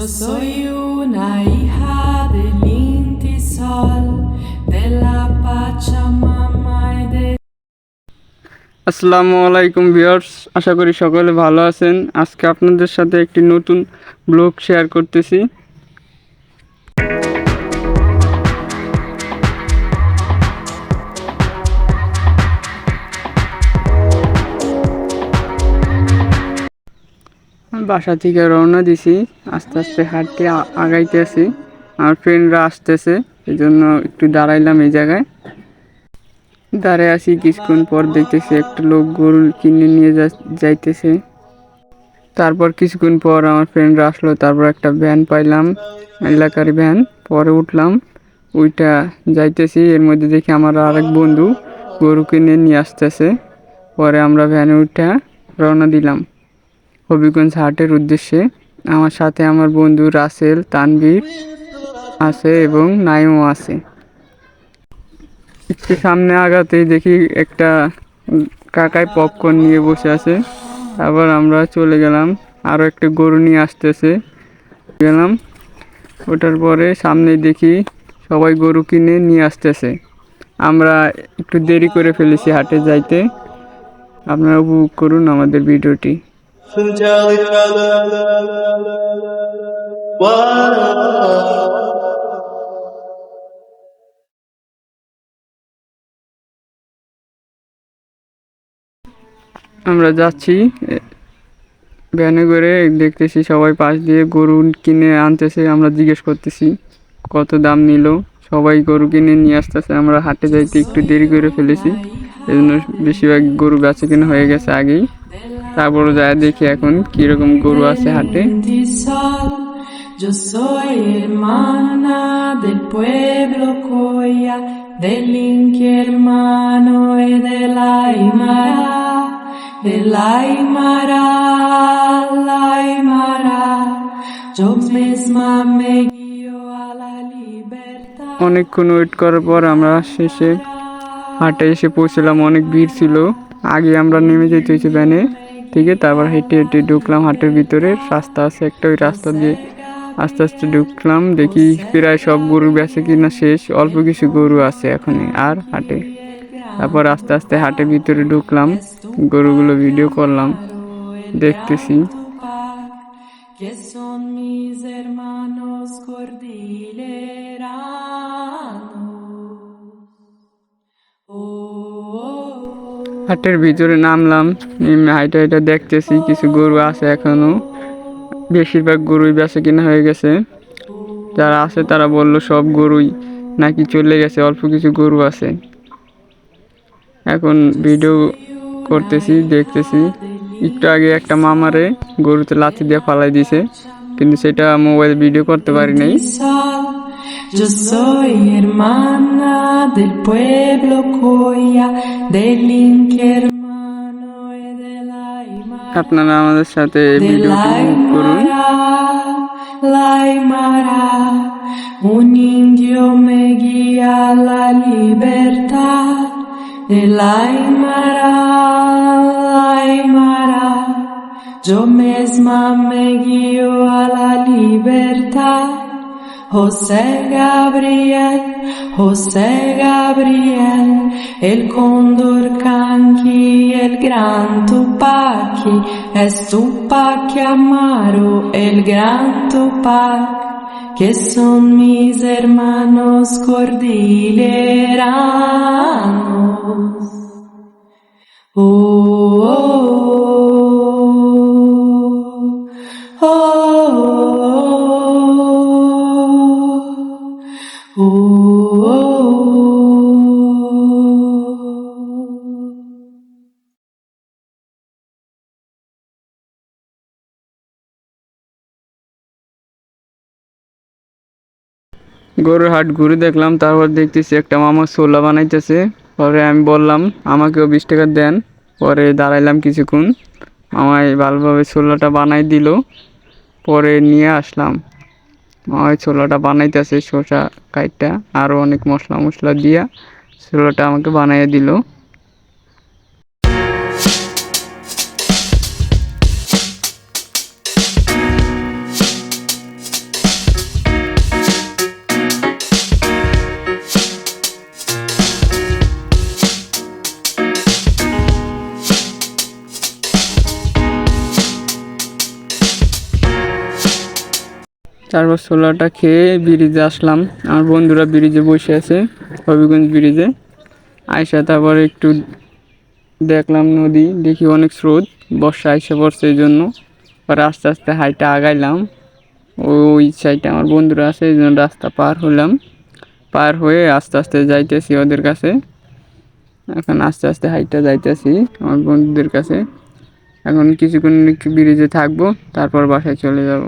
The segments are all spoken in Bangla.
Yo soy una hija del Inti Sol, de la Pachamama y de আসসালামু আলাইকুম ভিউয়ার্স আশা করি সকলে ভালো আছেন। আজকে আপনাদের সাথে একটি নতুন ব্লগ শেয়ার করতেছি। বাসা থেকে রওনা দিছি। আস্তে আস্তে হাঁটতে আগাইতে আছি। আমার ফ্রেন্ডরা আসতেছে এই জন্য একটু দাঁড়াইলাম এই জায়গায়। দাঁড়ায় আছি, কিছুক্ষণ পর দেখতেছি একটা লোক গরু কিনে নিয়ে যাইতেছে। তারপর কিছুক্ষণ পর আমার ফ্রেন্ডরা আসলো, তারপর একটা ভ্যান পাইলাম, এলাকার ভ্যান পরে উঠলাম। ওইটা যাইতেছি, এর মধ্যে দেখি আমার আরেক বন্ধু গরু কিনে নিয়ে আসতেছে। পরে আমরা ভ্যানে উঠে রওনা দিলাম। হবিগঞ্জ হাটের উদ্দেশ্যে আমার সাথে আমার বন্ধু রাসেল, তানভীর আছে এবং নাইমও আছে। একটু সামনে আগাতেই দেখি একটা কাকায় পপকর্ন নিয়ে বসে আছে। তারপর আমরা চলে গেলাম আরও একটা গরু নিয়ে আসতেছে। গেলাম, ওটার পরে সামনে দেখি সবাই গরু কিনে নিয়ে আসতেছে। আমরা একটু দেরি করে ফেলেছি হাটে যাইতে। আপনারা উপভোগ করুন আমাদের ভিডিওটি। And tell each other what আমরা যাচ্ছি ভ্যানে করে দেখতেছি সবাই পাশ দিয়ে গরু কিনে আনতেছে, আমরা জিজ্ঞেস করতেছি কত দাম নিল। সবাই গরু কিনে নিয়ে আসতেছে, আমরা হাটে যাইতে একটু দেরি করে ফেলেছি। এই জন্য বেশিরভাগ গরু বেচা কিনা হয়ে গেছে আগেই। তারপর যায় দেখি এখন কীরকম গরু আছে হাটে। Del inque hermano e della Imara, della Imara, la Imara, yo misma me guío wait করার পর আমরা শেষে হাটে এসে পৌঁছলাম অনেক ভিড় ছিল। আগে আমরা নেমে যেতে হয়েছে ব্যানে থেকে তারপর হেঁটে হেঁটে ঢুকলাম হাটের ভিতরে। রাস্তা আছে একটা, ওই রাস্তা দিয়ে আস্তে আস্তে ঢুকলাম। দেখি প্রায় সব গরু বেচে কিনা শেষ, অল্প কিছু গরু আছে এখন আর হাটে। তারপর আস্তে আস্তে হাটের ভিতরে ঢুকলাম, গরুগুলো ভিডিও করলাম, দেখতেছি. হাটের ভিতরে নামলাম। নেমে হাইটা হাইটা দেখতেছি, কিছু গরু আছে এখনও। বেশিরভাগ গরুই বেচা কিনা হয়ে গেছে। যারা আছে তারা বলল সব গরুই নাকি চলে গেছে, অল্প কিছু গরু আছে। এখন ভিডিও করতেছি, দেখতেছি। একটু আগে একটা মামারে গরুতে লাথি দিয়ে ফালাই দিছে, কিন্তু সেটা মোবাইল ভিডিও করতে পারি নাই। Yo soy hermana del pueblo Coya, del Aymara. আপনারা আমাদের সাথে ভিডিওটি করুন un indio me guía a la libertad. De la Aymara, la Aymara, yo misma me guío a la libertad. José Gabriel, José Gabriel, el cóndor canqui, el gran Tupaki, es Tupac Amaro, el gran Tupac, que son mis hermanos cordilleranos. Oh, oh, oh, গরুর হাট ঘুরে দেখলাম, তারপর দেখতেছি একটা মামা ছোলা বানাইতেছে। পরে আমি বললাম, আমাকেও বিশ টাকা দেন। পরে দাঁড়াইলাম কিছুক্ষণ। আমায় ভালোভাবে ছোলাটা বানাই দিল। পরে নিয়ে আসলাম। আমার ছোলাটা বানাইতেছে শসা কাইটটা আরও অনেক মশলা মশলা দিয়া ছোলাটা আমাকে বানাইয়ে দিল। তারপর ছোলাটা খেয়ে ব্রিজে আসলাম। আমার বন্ধুরা ব্রিজে বসে আছে, হবিগঞ্জ ব্রিজে। আয়সা তারপর একটু দেখলাম নদী, দেখি অনেক স্রোত, বর্ষা আইসা পড়ছে এই জন্য। পরে আস্তে আস্তে হাইটা আগাইলাম। ওই সাইডে আমার বন্ধুরা আছে, এই জন্য রাস্তা পার হলাম। পার হয়ে আস্তে আস্তে যাইতেছি ওদের কাছে। এখন আস্তে আস্তে হাইটটা যাইতেছি আমার বন্ধুদের কাছে। এখন কিছুক্ষণ ব্রিজে থাকব, তারপর বাসায় চলে যাব।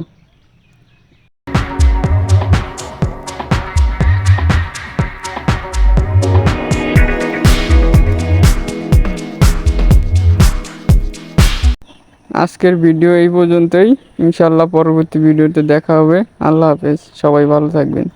আজকের ভিডিও এই পর্যন্তই। ইনশাল্লাহ পরবর্তী ভিডিওতে দেখা হবে। আল্লাহ হাফেজ। সবাই ভালো থাকবেন।